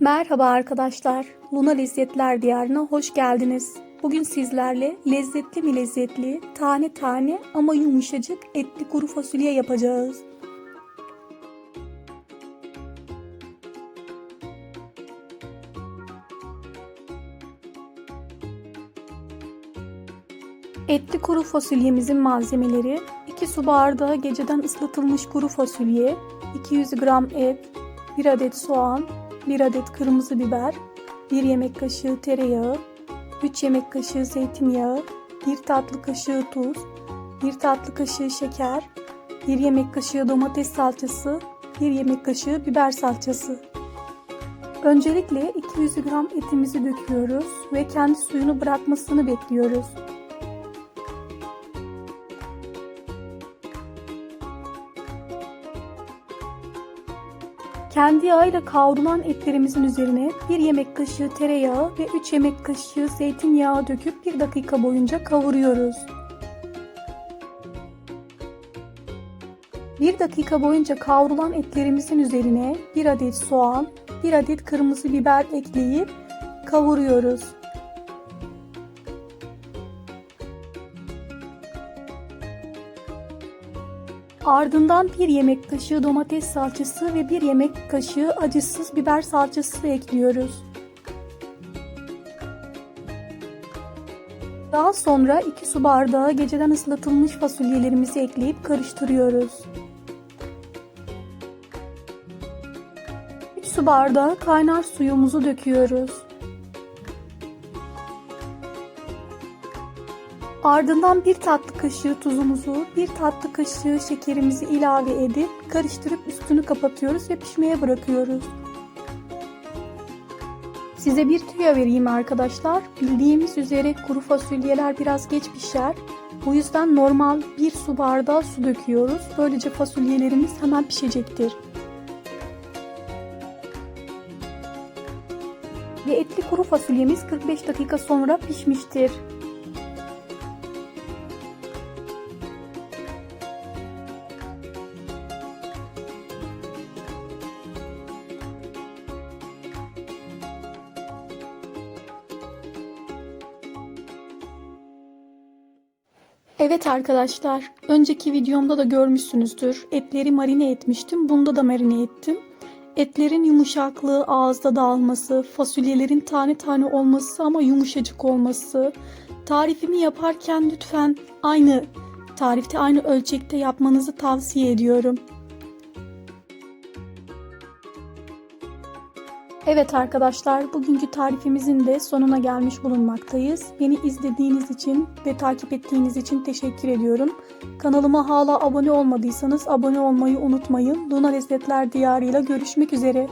Merhaba arkadaşlar. Luna Lezzetler Diyarı'na hoş geldiniz. Bugün sizlerle lezzetli mi lezzetli, tane tane ama yumuşacık etli kuru fasulye yapacağız. Etli kuru fasulyemizin malzemeleri 2 su bardağı geceden ıslatılmış kuru fasulye, 200 gram et, 1 adet soğan, 1 adet kırmızı biber, 1 yemek kaşığı tereyağı, 3 yemek kaşığı zeytinyağı, 1 tatlı kaşığı tuz, 1 tatlı kaşığı şeker, 1 yemek kaşığı domates salçası, 1 yemek kaşığı biber salçası. Öncelikle 200 gram etimizi döküyoruz ve kendi suyunu bırakmasını bekliyoruz. Kendi yağıyla kavrulan etlerimizin üzerine 1 yemek kaşığı tereyağı ve 3 yemek kaşığı zeytinyağı döküp 1 dakika boyunca kavuruyoruz. 1 dakika boyunca kavrulan etlerimizin üzerine 1 adet soğan, 1 adet kırmızı biber ekleyip kavuruyoruz. Ardından 1 yemek kaşığı domates salçası ve 1 yemek kaşığı acısız biber salçası ekliyoruz. Daha sonra 2 su bardağı geceden ıslatılmış fasulyelerimizi ekleyip karıştırıyoruz. 3 su bardağı kaynar suyumuzu döküyoruz. Ardından bir tatlı kaşığı tuzumuzu, bir tatlı kaşığı şekerimizi ilave edip karıştırıp üstünü kapatıyoruz ve pişmeye bırakıyoruz. Size bir tüyo vereyim arkadaşlar. Bildiğimiz üzere kuru fasulyeler biraz geç pişer. Bu yüzden normal bir su bardağı su döküyoruz. Böylece fasulyelerimiz hemen pişecektir. Ve etli kuru fasulyemiz 45 dakika sonra pişmiştir. Evet arkadaşlar, önceki videomda da görmüşsünüzdür. Etleri marine etmiştim. Bunda da marine ettim. Etlerin yumuşaklığı, ağızda dağılması, fasulyelerin tane tane olması ama yumuşacık olması. Tarifimi yaparken lütfen aynı tarifte, aynı ölçekte yapmanızı tavsiye ediyorum. Evet arkadaşlar, bugünkü tarifimizin de sonuna gelmiş bulunmaktayız. Beni izlediğiniz için ve takip ettiğiniz için teşekkür ediyorum. Kanalıma hala abone olmadıysanız abone olmayı unutmayın. Luna Lezzetler Diyarı ile görüşmek üzere.